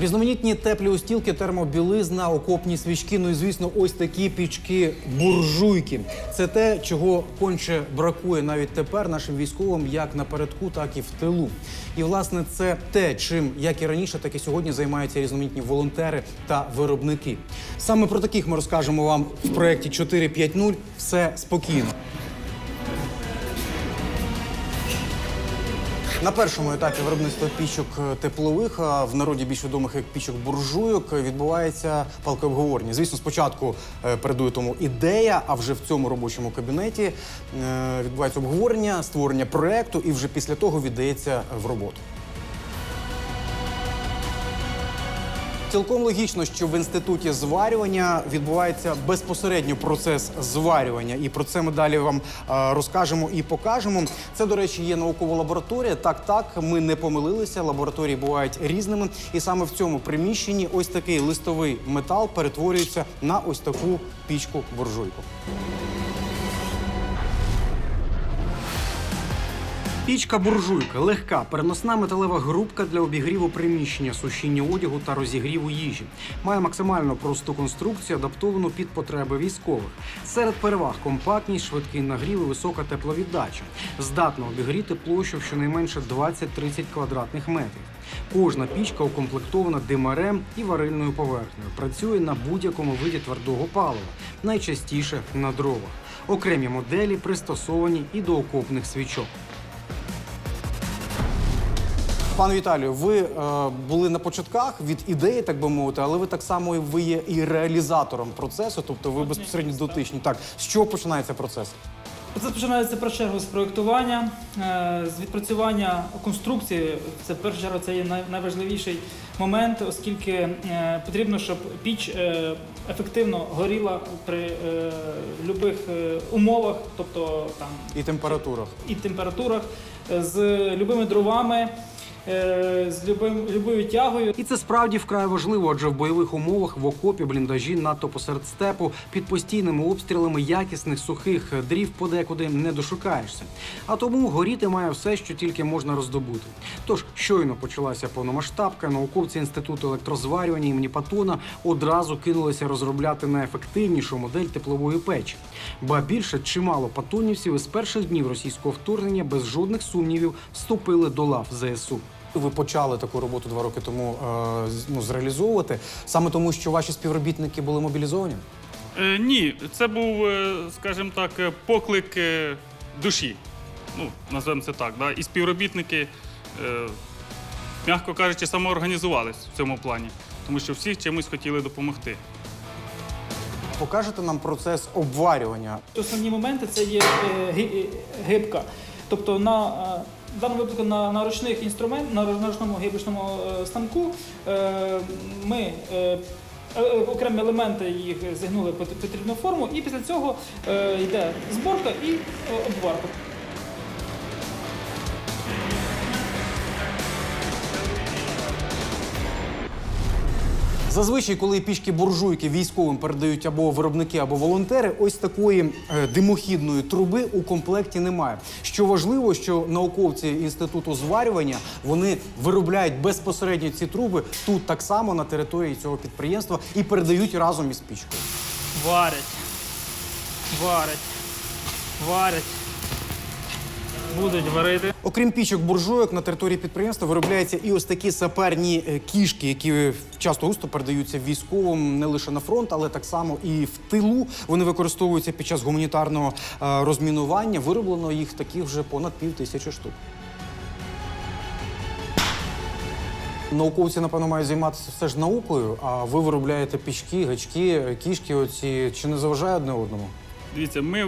Різноманітні теплі устілки, термобілизна, окопні свічки. Ну і звісно, ось такі пічки буржуйки. Це те, чого конче бракує навіть тепер нашим військовим, як напередку, так і в тилу. І власне це те, чим як і раніше, так і сьогодні займаються різноманітні волонтери та виробники. Саме про таких ми розкажемо вам в проєкті 4.5.0. Все спокійно. На першому етапі виробництва пічок е, теплових, а в народі більш відомих як пічок буржуйок, е, відбувається палке обговорення. Звісно, спочатку е, передує тому ідея, а вже в цьому робочому кабінеті відбувається обговорення, створення проекту, і вже після того віддається в роботу. Цілком логічно, що в інституті зварювання відбувається безпосередньо процес зварювання, і про це ми далі вам е, розкажемо і покажемо. Це, до речі, є наукова лабораторія. Так, так, ми не помилилися. Лабораторії бувають різними, і саме в цьому приміщенні ось такий листовий метал перетворюється на ось таку пічку буржуйку. Пічка буржуйка легка, переносна металева грубка для обігріву приміщення, сушіння одягу та розігріву їжі. Має максимально просту конструкцію, адаптовану під потреби військових. Серед переваг компактність, швидкий нагрів і висока тепловіддача. Здатна обігріти площу в щонайменше 20-30 квадратних метрів. Кожна пічка укомплектована димарем і варильною поверхнею. Працює на будь-якому виді твердого палива, найчастіше на дровах. Окремі моделі пристосовані і до окопних свічок. Пане Віталію, ви е, були на початках від ідеї, так би мовити, але ви так само і ви є і реалізатором процесу, тобто ви безпосередньо дотичні. Так, з чого починається процес? Процес починається в першу чергу з проєктування, е, з відпрацювання конструкції. Це в першу чергу це є най- найважливіший момент, оскільки е, потрібно, щоб піч е, ефективно горіла при е, будь-яких умовах, тобто там І температурах. і температурах, е, з любими дровами, з любим, любою тягою. І це справді вкрай важливо, адже в бойових умовах в окопі бліндажі надто посеред степу під постійними обстрілами якісних сухих дрів подекуди не дошукаєшся. А тому горіти має все, що тільки можна роздобути. Тож щойно почалася повномасштабка, науковці інституту електрозварювання імені Патона одразу кинулися розробляти найефективнішу модель теплової печі. Ба більше чимало патонівців із перших днів російського вторгнення без жодних сумнівів вступили до лав ЗСУ. Ви почали таку роботу два роки тому е, ну, зреалізовувати саме тому, що ваші співробітники були мобілізовані. Е, ні, це був, е, скажімо так, е, поклик душі. Ну, назвемо це так. Да? І співробітники, е, м'яко кажучи, самоорганізувались в цьому плані, тому що всі чимось хотіли допомогти. Покажете нам процес обварювання. Основні моменти це є ги- гибка. Тобто на в даному випадку на, на ручних інструмент, на, ручному гібричному е, станку е, ми е, окремі елементи їх зігнули в потрібну форму, і після цього йде зборка і обварка. Зазвичай, коли пішки буржуйки військовим передають або виробники, або волонтери, ось такої е, димохідної труби у комплекті немає. Що важливо, що науковці інституту зварювання вони виробляють безпосередньо ці труби тут так само на території цього підприємства і передають разом із пічкою. Варять, варять, варять. Будуть варити. Окрім пічок буржуйок, на території підприємства виробляються і ось такі саперні е, кішки, які часто густо передаються військовим не лише на фронт, але так само і в тилу. Вони використовуються під час гуманітарного е, розмінування. Вироблено їх таких вже понад пів тисячі штук. Науковці, напевно, мають займатися все ж наукою, а ви виробляєте пічки, гачки, кішки. Оці чи не заважає одне одному? Дивіться, ми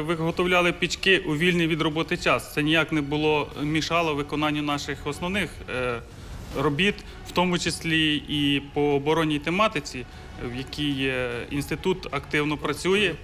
виготовляли пічки у вільний від роботи час. Це ніяк не було мішало виконанню наших основних е, робіт, в тому числі і по оборонній тематиці, в якій е, інститут активно працює.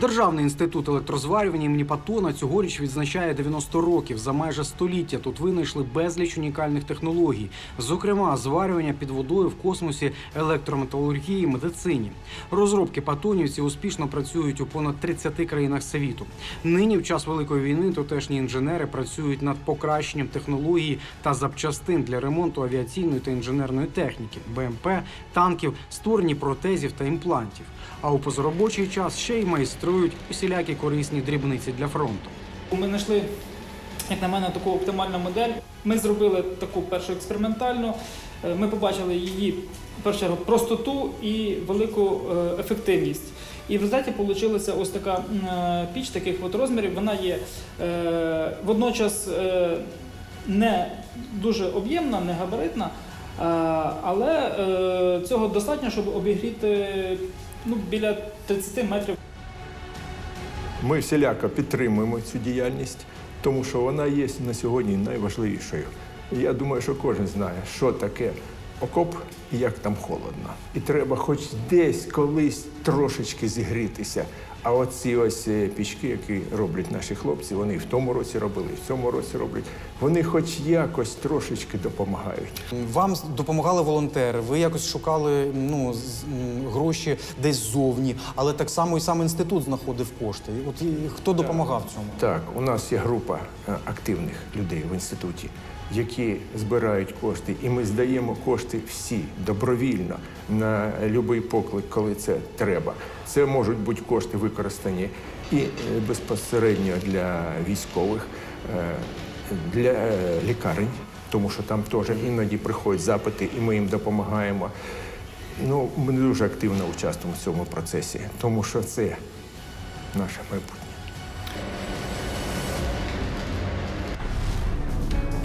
Державний інститут електрозварювання імені Патона цьогоріч відзначає 90 років. За майже століття тут винайшли безліч унікальних технологій, зокрема зварювання під водою в космосі, електрометалургії, медицині. Розробки патонівці успішно працюють у понад 30 країнах світу. Нині, в час великої війни, тутешні інженери працюють над покращенням технології та запчастин для ремонту авіаційної та інженерної техніки, БМП, танків, створені протезів та імплантів. А у позаробочий час ще й майструють усілякі корисні дрібниці для фронту. Ми знайшли, як на мене, таку оптимальну модель. Ми зробили таку першу експериментальну. Е, Ми побачили її першу простоту і велику е, ефективність. І в результаті вийшла ось така е, піч таких от розмірів. Вона є водночас не дуже об'ємна, не габаритна, але цього достатньо, щоб обігріти ну, біля 30 метрів Ми всіляко підтримуємо цю діяльність, тому що вона є на сьогодні найважливішою. Я думаю, що кожен знає, що таке окоп і як там холодно. І треба хоч десь колись трошечки зігрітися. А оці ось е, пічки, які роблять наші хлопці, вони в тому році робили, і в цьому році роблять. Вони хоч якось трошечки допомагають. Вам допомагали волонтери, ви якось шукали ну, з- м, гроші десь ззовні, але так само і сам інститут знаходив кошти. От і хто допомагав цьому? Так, у нас є група е, активних людей в інституті, які збирають кошти, і ми здаємо кошти всі добровільно на будь-який поклик, коли це треба. Це можуть бути кошти використані і е, безпосередньо для військових, е, для е, лікарень, тому що там теж іноді приходять запити, і ми їм допомагаємо. Ну, ми дуже активно участвуємо в цьому процесі, тому що це наше майбутнє.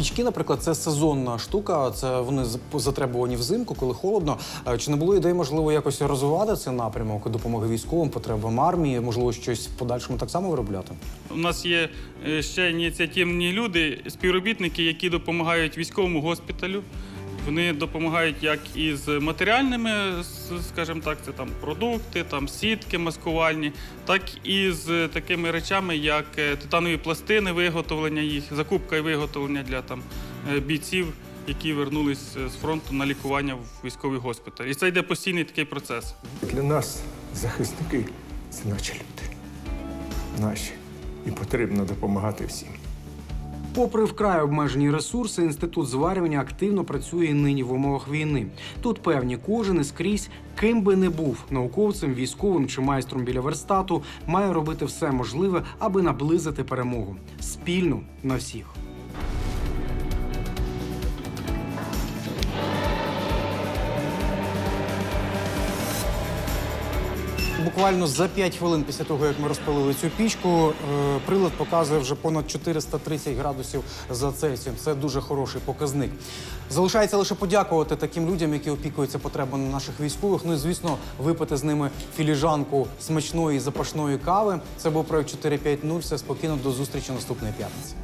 Пічки, наприклад, це сезонна штука. Це вони затребувані взимку, коли холодно. Е, Чи не було ідеї, можливо, якось розвивати цей напрямок допомоги військовим, потребам армії, можливо, щось в подальшому так само виробляти? У нас є е, ще ініціативні люди, співробітники, які допомагають військовому госпіталю. Вони допомагають як із матеріальними, скажімо так, це там продукти, там сітки маскувальні, так і з такими речами, як е, титанові пластини, виготовлення їх, закупка і виготовлення для там е, бійців, які вернулись е, з фронту на лікування в військовий госпіталь. І це йде постійний такий процес. Для нас захисники це наші люди. Наші. І потрібно допомагати всім. Попри вкрай обмежені ресурси, інститут зварювання активно працює нині в умовах війни. Тут певні кожен і скрізь, ким би не був науковцем, військовим чи майстром біля верстату, має робити все можливе, аби наблизити перемогу спільну на всіх. Буквально за 5 хвилин після того, як ми розпалили цю пічку, е, прилад показує вже понад 430 градусів за Цельсієм. Це дуже хороший показник. Залишається лише подякувати таким людям, які опікуються потребами наших військових. Ну і звісно, випити з ними філіжанку смачної запашної кави. Це був проект 450. Все спокійно до зустрічі наступної п'ятниці.